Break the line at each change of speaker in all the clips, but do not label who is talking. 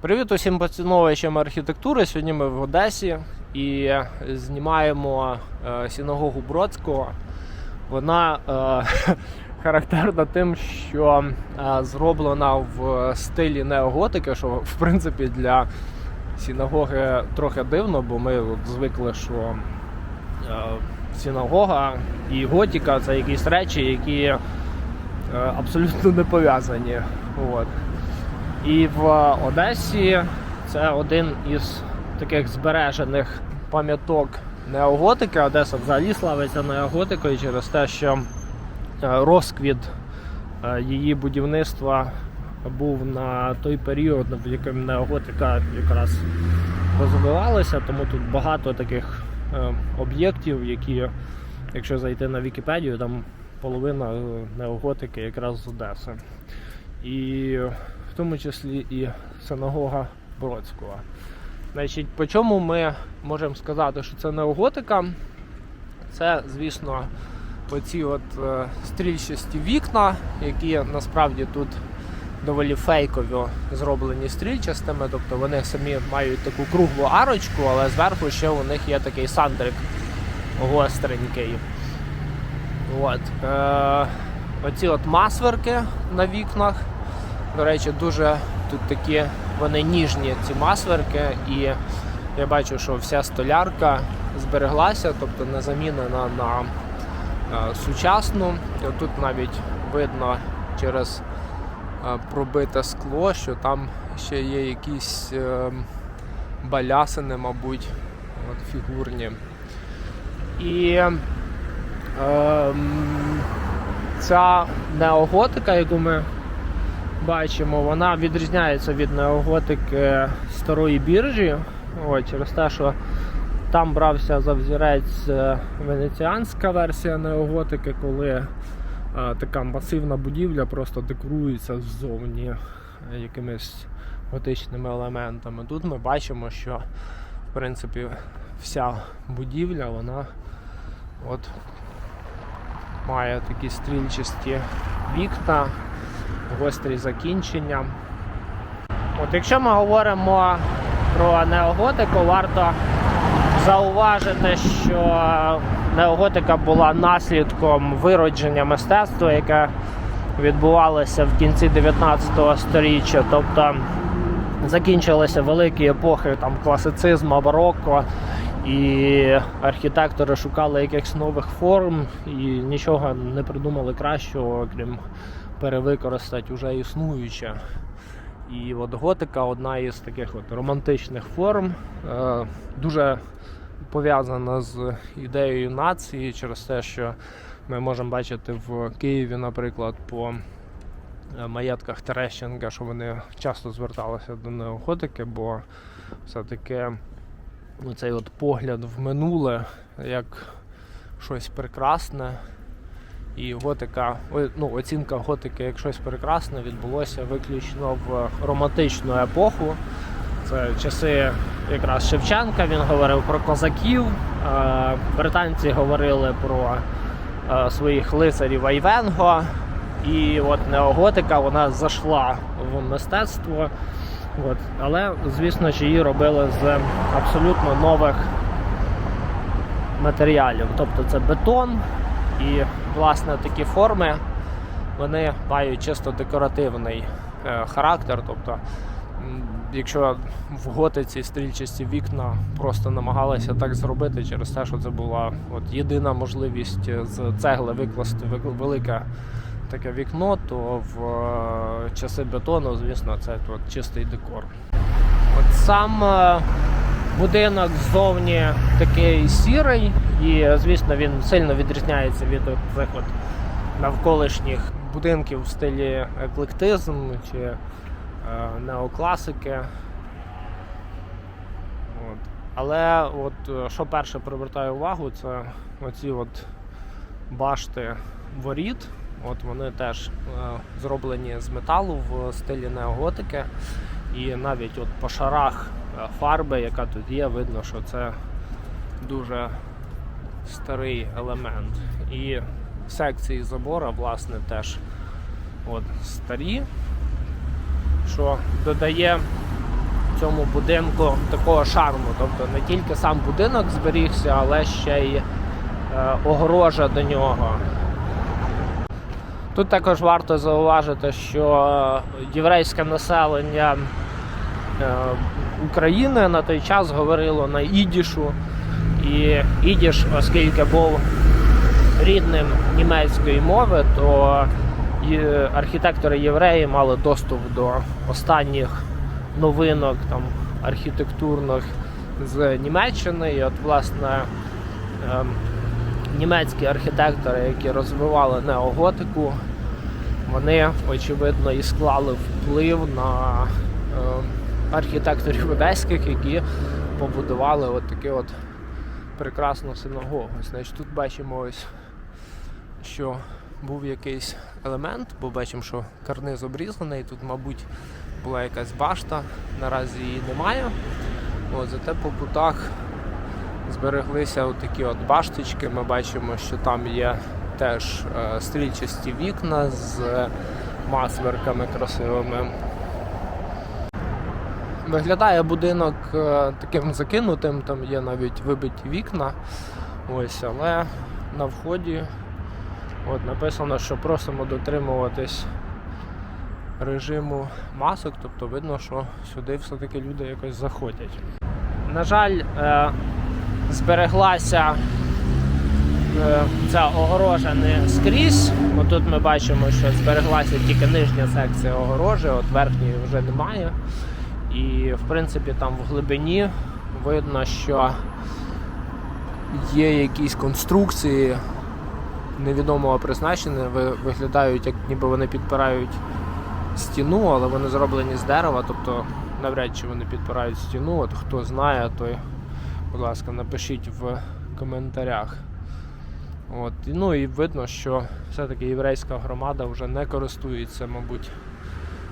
Привіт усім поціновувачам архітектури. Сьогодні ми в Одесі і знімаємо е, синагогу Бродського. Вона е, характерна тим, що е, зроблена в стилі неоготики, що в принципі для синагоги трохи дивно, бо ми от звикли, що е, синагога і готіка це якісь речі, які е, абсолютно не пов'язані. От. І в Одесі це один із таких збережених пам'яток неоготики. Одеса взагалі славиться неоготикою через те, що е, розквіт е, її будівництва був на той період, в якому неоготика якраз розвивалася, тому тут багато таких е, об'єктів, які, якщо зайти на Вікіпедію, там половина неоготики якраз з Одеси. І в тому числі і синагога Бродського. Значить, по чому ми можемо сказати, що це неоготика? Це, звісно, оці от е, стрільчасті вікна, які насправді тут доволі фейково зроблені стрільчастими, тобто вони самі мають таку круглу арочку, але зверху ще у них є такий сандрик гостренький. От. Е, оці от масверки на вікнах. До речі, дуже тут такі вони ніжні, ці масверки, і я бачу, що вся столярка збереглася, тобто не замінена на е, сучасну. І Тут навіть видно через е, пробите скло, що там ще є якісь е, балясини, мабуть, от, фігурні. І ем, ця неоготика, яку ми бачимо, вона відрізняється від неоготики старої біржі. От, через те, що там брався за взірець е, венеціанська версія неоготики, коли е, така масивна будівля просто декорується ззовні е, якимись готичними елементами. Тут ми бачимо, що в принципі вся будівля вона от має такі стрільчасті вікна, гострі закінчення. От якщо ми говоримо про неоготику, варто зауважити, що неоготика була наслідком виродження мистецтва, яке відбувалося в кінці 19 століття. Тобто закінчилися великі епохи там, класицизму, бароко, і архітектори шукали якихось нових форм і нічого не придумали кращого, крім перевикористати вже існуюче. І от готика одна із таких от романтичних форм, е, дуже пов'язана з ідеєю нації через те, що ми можемо бачити в Києві, наприклад, по е, маєтках Терещенка, що вони часто зверталися до неоготики, бо все-таки цей от погляд в минуле як щось прекрасне. І готика, ну, оцінка готики як щось прекрасне відбулося виключно в романтичну епоху. Це часи якраз Шевченка, він говорив про козаків. Британці говорили про своїх лицарів Айвенго. І от неоготика вона зайшла в мистецтво. От. Але, звісно ж, її робили з абсолютно нових матеріалів. Тобто це бетон і, власне, такі форми вони мають чисто декоративний е, характер. Тобто, якщо в готиці стрільчасті вікна просто намагалися так зробити через те, що це була от єдина можливість з цегли викласти вик- велике таке вікно, то в е, часи бетону, звісно, це от, чистий декор. От сам е, будинок ззовні такий сірий, і, звісно, він сильно відрізняється від цих от навколишніх будинків в стилі еклектизм чи е, неокласики. От. Але от, що перше привертає увагу, це оці от башти воріт. От вони теж е, зроблені з металу в стилі неоготики. І навіть от по шарах е, фарби, яка тут є, видно, що це дуже старий елемент. І секції забора, власне, теж от, старі, що додає цьому будинку такого шарму. Тобто не тільки сам будинок зберігся, але ще й е, огорожа до нього. Тут також варто зауважити, що єврейське населення е, України на той час говорило на ідішу. І ідіш, оскільки був рідним німецької мови, то архітектори євреї мали доступ до останніх новинок там, архітектурних з Німеччини. І от, власне, ем, німецькі архітектори, які розвивали неоготику, вони, очевидно, і склали вплив на ем, архітекторів одеських, які побудували от таку от прекрасну синагогу. Значить, тут бачимо ось, що був якийсь елемент, бо бачимо, що карниз обрізаний, тут, мабуть, була якась башта, наразі її немає. От, зате по кутах збереглися такі от башточки. Ми бачимо, що там є теж е, стрільчасті вікна з масверками красивими. Виглядає будинок е, таким закинутим, там є навіть вибиті вікна. Ось, але на вході от, написано, що просимо дотримуватись режиму масок, тобто видно, що сюди все-таки люди якось заходять. На жаль, е, збереглася е, ця огорожа не скрізь. Отут ми бачимо, що збереглася тільки нижня секція огорожі, от верхньої вже немає. І в принципі там в глибині видно, що є якісь конструкції невідомого призначення, виглядають, як ніби вони підпирають стіну, але вони зроблені з дерева, тобто навряд чи вони підпирають стіну. От хто знає, той, будь ласка, напишіть в коментарях. От. Ну і видно, що все-таки єврейська громада вже не користується, мабуть,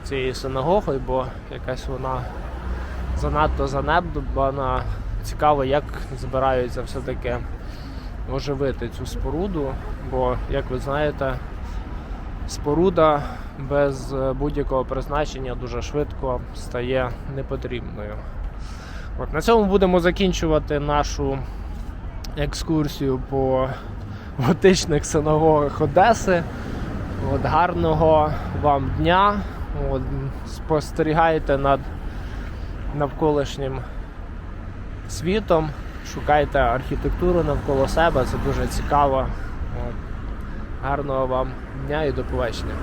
цією синагогою, бо якась вона занадто занедбана. Цікаво, як збираються все-таки оживити цю споруду, бо, як ви знаєте, споруда без будь-якого призначення дуже швидко стає непотрібною. От, на цьому будемо закінчувати нашу екскурсію по готичних синагогах Одеси. От, гарного вам дня. От, спостерігайте над навколишнім світом, шукайте архітектуру навколо себе, це дуже цікаво. От. Гарного вам дня і до побачення.